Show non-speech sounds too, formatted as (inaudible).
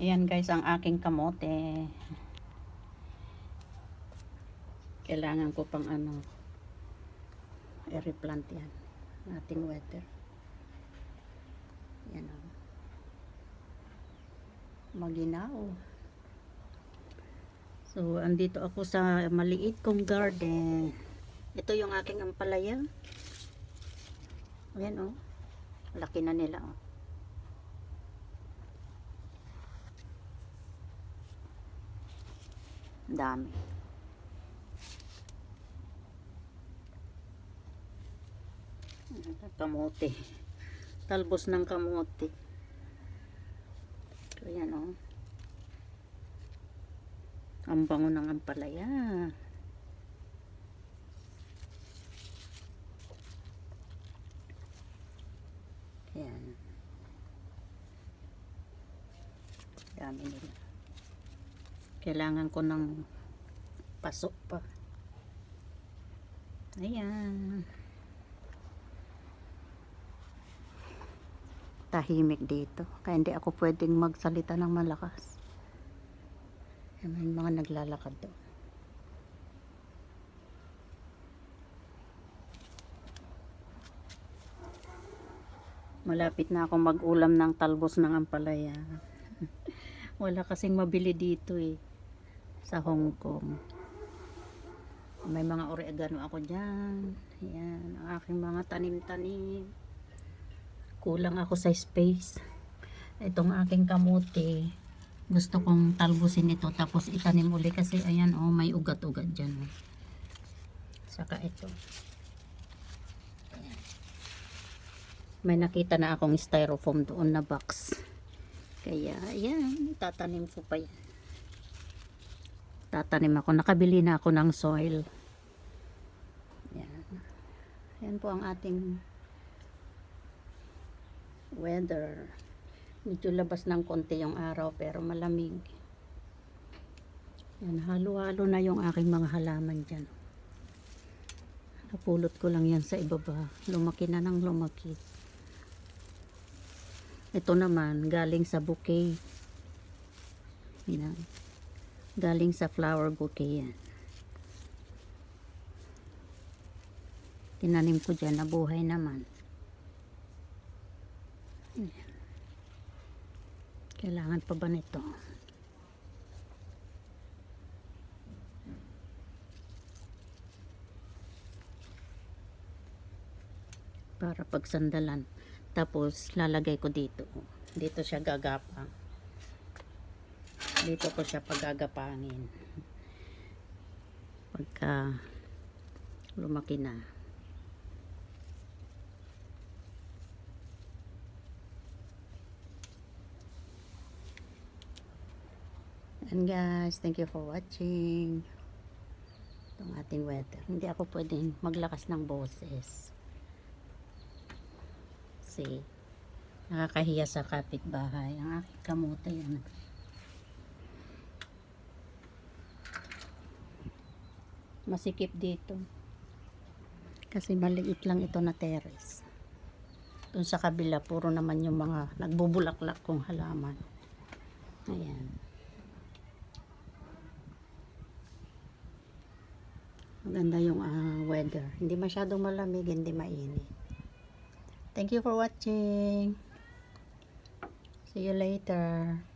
Ayan guys, ang aking kamote. Kailangan ko pang ano, i-replant yan. Ating weather. Yan o. Maginaw. So, andito ako sa maliit kong garden. Ito yung aking ampalaya. Ayan o. Laki na nila o. Dami. Kamote. Talbos ng kamote. So, yan o. Ang bango ng ampalaya. Yan. Dami nila. Kailangan ko ng pasok pa. Ayan. Tahimik dito. Kaya hindi ako pwedeng magsalita ng malakas. May mga naglalakad doon. Malapit na ako mag-ulam ng talbos ng ampalaya. (laughs) Wala kasing mabili dito eh. Sa Hong Kong. May mga oregano ako dyan. Ayan, ang aking mga tanim-tanim. Kulang ako sa space. Itong aking kamote. Gusto kong talbusin ito tapos itanim uli kasi ayan oh may ugat-ugat dyan. Oh. Saka ito. May nakita na akong styrofoam doon na box. Kaya ayan, tatanim ko pa yan tatanim ako. Nakabili na ako ng soil. Yan. Yan po ang ating weather. Medyo labas ng konti yung araw pero malamig. Yan, halo-halo na yung aking mga halaman dyan. Napulot ko lang yan sa ibaba. Lumaki na ng lumaki. Ito naman, galing sa bouquet. Yan. Galing sa flower bouquet yan. Tinanim ko dyan, nabuhay naman. Kailangan pa ba nito? Para pagsandalan. Tapos, lalagay ko dito. Dito siya gagapang dito ko siya pagagapangin. Pagka lumaki na. And guys thank you for watching. Itong ating weather. Hindi ako pwedeng maglakas ng boses. See nakakahiya sa kapitbahay. Ang aking kamote yan masikip dito. Kasi maliit lang ito na terrace. Dun sa kabila puro naman yung mga nagbubulaklak kong halaman. Ayan. Maganda yung ah, weather. Hindi masyadong malamig hindi mainit. Thank you for watching. See you later